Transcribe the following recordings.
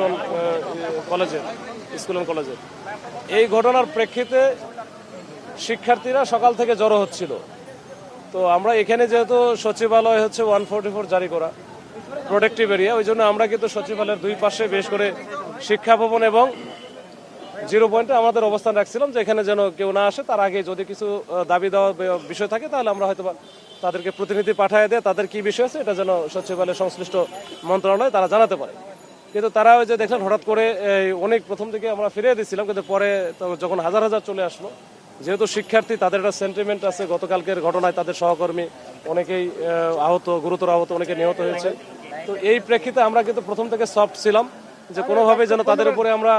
লিটন কলেজের, school and কলেজের। এই ঘটনার প্রেক্ষিতে শিক্ষার্থীরা সকাল থেকে জড়ো হচ্ছিল। তো আমরা এখানে যেহেতু সচিবালয় হচ্ছে ওয়ান ফোর্টি ফোর জারি করা, প্রোটেক্টিভ এরিয়া, ওই জন্য আমরা কিন্তু সচিবালয়ের দুই পাশে বেশ করে শিক্ষা ভবন এবং জিরো পয়েন্টে আমাদের অবস্থান রাখছিলাম, যে এখানে যেন কেউ না আসে, তার আগে যদি কিছু দাবি দেওয়া বিষয় থাকে, তাহলে আমরা হয়তো তাদেরকে প্রতিনিধি পাঠিয়ে দিয়ে, তাদের কি বিষয় আছে, এটা যেন সচিবালয়ের সংশ্লিষ্ট মন্ত্রণালয় তারা জানাতে পারে। কিন্তু তারা ওই যে দেখলেন, হঠাৎ করে অনেক প্রথম থেকে আমরা ফিরিয়ে দিচ্ছিলাম কিন্তু পরে যখন হাজার হাজার চলে আসলো, যেহেতু শিক্ষার্থী, তাদের একটা সেন্টিমেন্ট আছে, গতকালকের ঘটনায় তাদের সহকর্মী অনেকেই আহত, গুরুতর আহত অনেকে নিহত হয়েছে। তো এই প্রেক্ষিতে আমরা কিন্তু প্রথম থেকে সফট ছিলাম যে কোনোভাবে যেন তাদের উপরে আমরা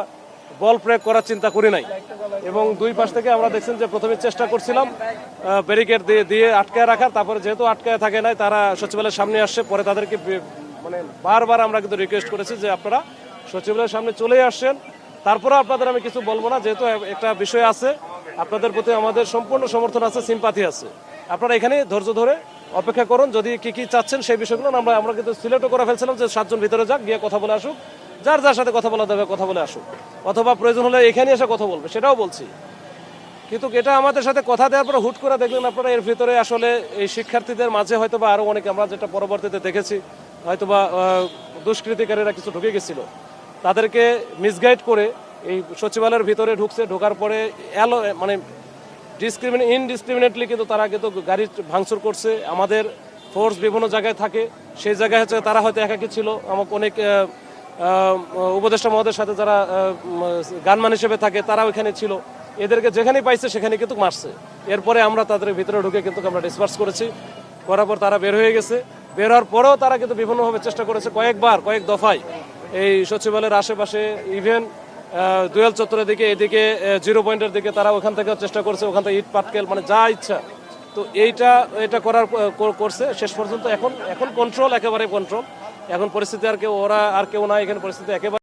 বল প্রয়োগ করার চিন্তা করি নাই। এবং দুই পাশ থেকে আমরা দেখছেন যে প্রথমে চেষ্টা করছিলাম ব্যারিকেড দিয়ে দিয়ে আটকায় রাখার, তারপরে যেহেতু আটকায় থাকে নাই, তারা সচিবালয়ের সামনে আসছে, পরে তাদেরকে মানে বারবার আমরা কিন্তু রিকোয়েস্ট করেছি যে আপনারা সচিবালয়ের সামনে চলে আসছেন তারপরে আপনাদের আমি কিছু বলব না, যেহেতু একটা বিষয় আছে, আপনাদের প্রতি আমাদের সম্পূর্ণ সমর্থন আছে সিম্পাথি আছে। আপনারা এখানে ধৈর্য ধরে অপেক্ষা করুন, যদি কি কি চাচ্ছেন সেই বিষয়গুলো আমরা আমরা কিন্তু সিলেক্টও করে ফেলছিলাম যে সাতজন ভিতরে যাক, গিয়ে কথা বলে আসুক। যার যার সাথে কথা বলা যাবে, কথা বলে আসুক। অথবা প্রয়োজন হলে এখানে এসে কথা বলবে, সেটাও বলছি। কিন্তু এটা আমাদের সাথে কথা দেওয়ার পরে হুট করে দেখলেন আপনারা এর ভিতরে আসলে এই শিক্ষার্থীদের মাঝে হয়তো বা আরও অনেক, আমরা যেটা পরবর্তীতে দেখেছি হয়তো বা দুষ্কৃতিকারীরা কিছু ঢুকে গেছিল। তাদেরকে মিসগাইড করে এই সচিবালয়ের ভিতরে ঢুকছে, ঢোকার পরে এলো মানে ডিসক্রিমিনে ইনডিসক্রিমিনেটলি কিন্তু তারা কিন্তু গাড়ি ভাঙচুর করছে। আমাদের ফোর্স বিভিন্ন জায়গায় থাকে, সেই জায়গায় হচ্ছে তারা হয়তো একাকি ছিল। আমাকে অনেক উপদেষ্টা মহোদয়ের সাথে যারা গানমান হিসেবে থাকে, তারাও ওইখানে ছিল। এদেরকে যেখানেই পাইছে সেখানে কিন্তু মারছে। এরপরে আমরা তাদের ভিতরে ঢুকে কিন্তু আমরা ডিসপার্স করেছি। করার পর তারা বের হয়ে গেছে। বের হওয়ার পরেও তারা কিন্তু বিভিন্নভাবে চেষ্টা করেছে কয়েকবার, কয়েক দফায়। এই সচিবালয়ের আশেপাশে ইভেন দুয়াল চত্বরের দিকে, এদিকে জিরো পয়েন্টের দিকে তারা ওখান থেকে চেষ্টা করছে, ওখান থেকে ইট পাটকেল মানে যা ইচ্ছা। তো এইটা, এটা করার করছে। শেষ পর্যন্ত এখন এখন কন্ট্রোল একেবারে কন্ট্রোল এখন পরিস্থিতি আর কেউ, ওরা আর কেউ না এখানে পরিস্থিতি একেবারে